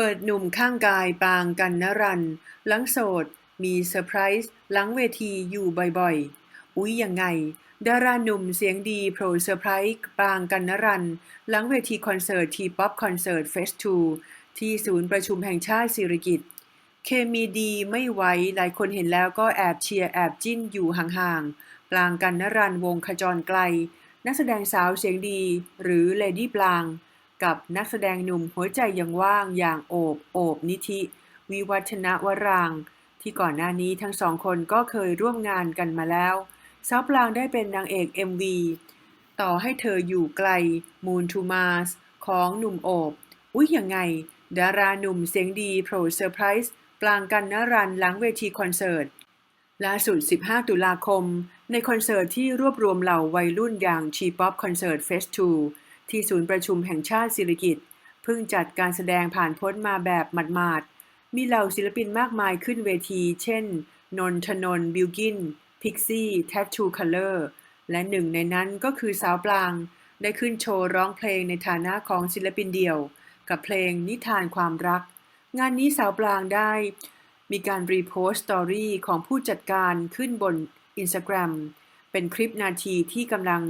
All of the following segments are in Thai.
เปิดหนุ่มข้างกายปางกันนรัน หลังโสด มีเซอร์ไพรส์หลังเวทีอยู่บ่อยๆ อุ๊ยยังไง ดาราหนุ่มเสียงดีโผล่เซอร์ไพรส์ปางกันนรัน หลังเวทีคอนเสิร์ตทีป๊อปคอนเสิร์ตเฟสทูที่ศูนย์ประชุมแห่งชาติสิริกิติ์เคมีดีไม่ไหวหลายคนเห็นแล้วก็แอบเชียร์แอบจิ้นอยู่ห่างๆ ปลางกันนรันวงขจรไกล นักแสดงสาวเสียงดีหรือเลดี้ปลาง กับนักแสดงหนุ่มหัวใจยังว่างอย่างโอบโอบนิธิ วิวัฒนวราง ที่ก่อนหน้านี้ทั้งสองคนก็เคยร่วมงานกันมาแล้วสาวปลางได้เป็นนางเอก MV ต่อให้เธออยู่ไกล Moon to Mars ของหนุ่มโอบ อุ๊ยยังไง ดาราหนุ่มเสียงดีโผล่เซอร์ไพรส์ปลางกันนรันหลังเวทีคอนเสิร์ตล่าสุด 15 ตุลาคม ในคอนเสิร์ตที่รวบรวมเหล่าวัยรุ่นอย่าง G-POP Concert Fest 2 ที่ศูนย์ประชุมแห่งชาติสิริกิติ์เพิ่งจัดการแสดงผ่านพ้นมาแบบหมาดๆ มีเหล่าศิลปินมากมายขึ้นเวที เช่น นนทนน์บิลกิน พิกซี่แท t ทูคัลเลอร์และหนึ่งในนั้นก็คือสาวปลาง ได้ขึ้นโชว์ร้องเพลงในฐานะของศิลปินเดี่ยว กับเพลงนิทานความรัก งานนี้สาวปลางได้ มีการรีโพสต์สตอรี่ของผู้จัดการขึ้นบน Instagram เป็นคลิปนาทีที่กำลัง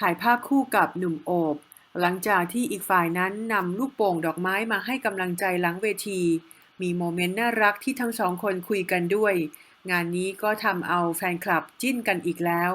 ถ่ายภาพคู่กับหนุ่มโอบ หลังจากที่อีกฝ่ายนั้นนำลูกโป่งดอกไม้มาให้กำลังใจหลังเวที มีโมเมนต์น่ารักที่ทั้งสองคนคุยกันด้วย งานนี้ก็ทำเอาแฟนคลับจิ้นกันอีกแล้ว